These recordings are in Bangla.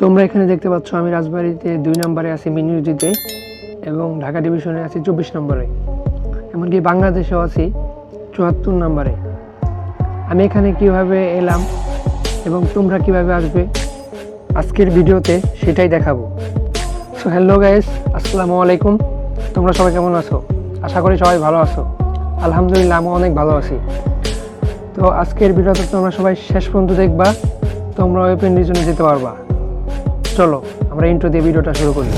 তোমরা এখানে দেখতে পাচ্ছ, আমি রাজবাড়িতে দুই নম্বরে আছি, মিনিউজিতে, এবং ঢাকা ডিভিশনে আছি চব্বিশ নম্বরে। এমনকি বাংলাদেশেও আছি চুয়াত্তর নম্বরে। আমি এখানে কীভাবে এলাম এবং তোমরা কীভাবে আসবে, আজকের ভিডিওতে সেটাই দেখাবো। সো হ্যালো গাইস আসসালামু আলাইকুম। তোমরা সবাই কেমন আছো? আশা করি সবাই ভালো আছো। আলহামদুলিল্লাহ আমি অনেক ভালো আছি। তো, আজকের ভিডিওতে তোমরা সবাই শেষ পর্যন্ত দেখবা। তোমরা ওপেন রিজনে যেতে পারবা। চলো, আমরা ইন্ট্রো দিয়ে ভিডিওটা শুরু করি।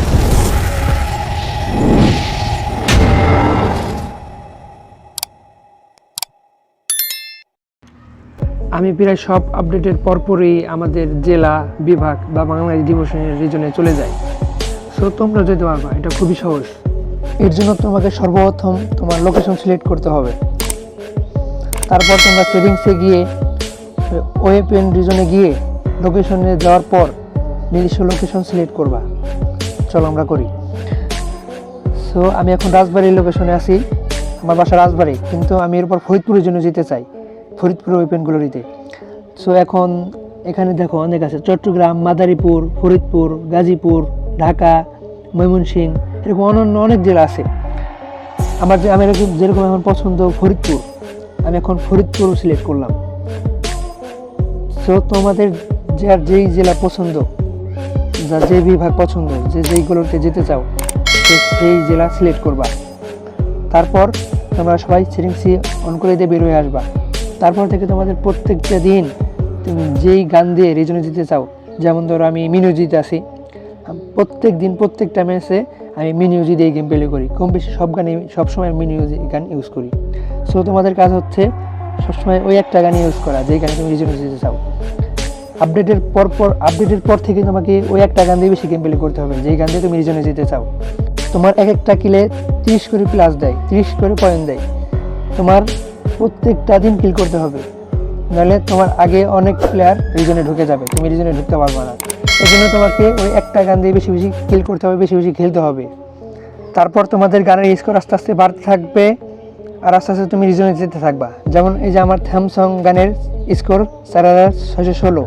আমি প্রায় সব আপডেটের পরপরই আমাদের জেলা, বিভাগ বা বাংলাদেশ ডিভিশনের রিজনে চলে যাই। সো তোমরা যেতে পারবা, এটা খুবই সহজ। এর জন্য তোমাকে সর্বপ্রথম তোমার লোকেশন সিলেক্ট করতে হবে। তারপর তোমরা সেভিংসে গিয়ে ওয়েপেন রিজনে গিয়ে লোকেশনে যাওয়ার পর নিজস্ব লোকেশন সিলেক্ট করবা। চলো আমরা করি। সো আমি এখন রাজবাড়ির লোকেশনে আছি। আমার বাসা রাজবাড়ি, কিন্তু আমি এরপর ফরিদপুরের জন্য যেতে চাই ফরিদপুর ওয়েপেনগুলোরিতে সো এখন এখানে দেখো অনেক আছে। চট্টগ্রাম, মাদারীপুর, ফরিদপুর, গাজীপুর, ঢাকা, ময়মনসিংহ, এরকম অন্যান্য অনেক জেলা আছে। আমার যে আমি যেরকম এখন পছন্দ ফরিদপুর, আমি এখন ফরিদপুর সিলেক্ট করলাম। সো তোমাদের যার যেই জেলা পছন্দ যা যে বিভাগ পছন্দ, যে যেইগুলোতে যেতে চাও সেই জেলা সিলেক্ট করবা। তারপর তোমরা সবাই সেটিংসি অন করে দিয়ে বের হয়ে আসবা। তারপর থেকে তোমাদের প্রত্যেকটা দিন তুমি যেই গান দিয়ে রিজনে যেতে চাও, যেমন ধরো আমি মিনিউজিতে আছি, প্রত্যেক দিন প্রত্যেকটা ম্যাচে আমি মিনিউজি দিয়ে গেম প্লে করি। কম বেশি সব গানে সবসময় মিনিউজি গান ইউজ করি। সো তোমাদের কাজ হচ্ছে সবসময় ওই একটা গান ইউজ করা, যেই গানে তুমি রিজনে যেতে চাও। আপডেটের পর পর আপডেটের পর থেকে তোমাকে ওই একটা গান দিয়ে বেশি গেম প্লে করতে হবে, যেই গান দিয়ে তুমি রিজনে যেতে চাও। তোমার এক একটা কিলে তিরিশ করে প্লাস দেয়, তিরিশ করে পয়েন্ট দেয়। তোমার প্রত্যেকটা দিন কিল করতে হবে। নাহলে তোমার আগে অনেক প্লেয়ার রিজনে ঢুকে যাবে, তুমি রিজনে ঢুকতে পারবে না। এই জন্য তোমাকে ওই একটা গান দিয়ে বেশি বেশি কিল করতে হবে, বেশি বেশি খেলতে হবে। তারপর তোমাদের গানের স্কোর আস্তে আস্তে বাড়তে থাকবে। আর আস্তে আস্তে তুমি রিজনে যেতে থাকবা। যেমন এই যে আমার থ্যামসং গানের স্কোর চার হাজার ছয়শো ষোলো।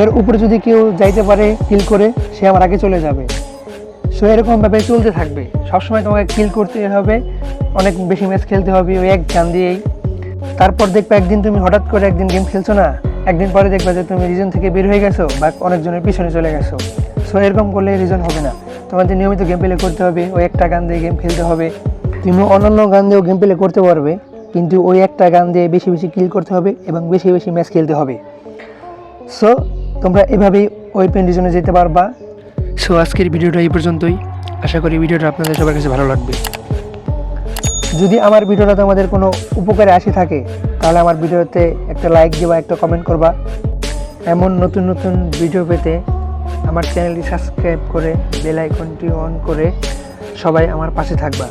এর উপরে যদি কেউ যাইতে পারে কিল করে, সে আমার আগে চলে যাবে। সো এরকমভাবে চলতে থাকবে। সবসময় তোমাকে কিল করতে হবে, অনেক বেশি ম্যাচ খেলতে হবে ওই এক গান দিয়েই। তারপর দেখবে একদিন তুমি হঠাৎ করে একদিন গেম খেলছো না, একদিন পরে দেখবে যে তুমি রিজন থেকে বের হয়ে গেছো বা অনেকজনের পিছনে চলে গেছো। সো এরকম করলে রিজন হবে না। তোমাদের নিয়মিত গেম প্লে করতে হবে, ওই একটা গান দিয়ে গেম খেলতে হবে। তুমি অন্যান্য গান দিয়েও গেম প্লে করতে পারবে, কিন্তু ওই একটা গান দিয়ে বেশি বেশি কিল করতে হবে এবং বেশি বেশি ম্যাচ খেলতে হবে। সো তোমরা এভাবেই ওই রিজনে যেতে পারবা। সো আজকের ভিডিওটা এই পর্যন্তই। আশা করি ভিডিওটা আপনাদের সবার কাছে ভালো লাগবে। যদি আমার ভিডিওটা তোমাদের কোনো উপকারে আসে থাকে, তাহলে আমার ভিডিওতে একটা লাইক দিবা, একটা কমেন্ট করবা। এমন নতুন নতুন ভিডিও পেতে আমার চ্যানেলটি সাবস্ক্রাইব করে বেল আইকনটি অন করে সবাই আমার পাশে থাকবা।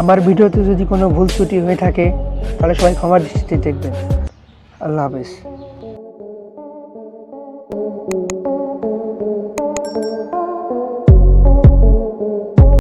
আমার ভিডিওতে যদি কোনো ভুল ত্রুটি হয়ে থাকে, তাহলে সবাই ক্ষমার দৃষ্টিতে দেখবেন। আল্লাহ হাফেজ।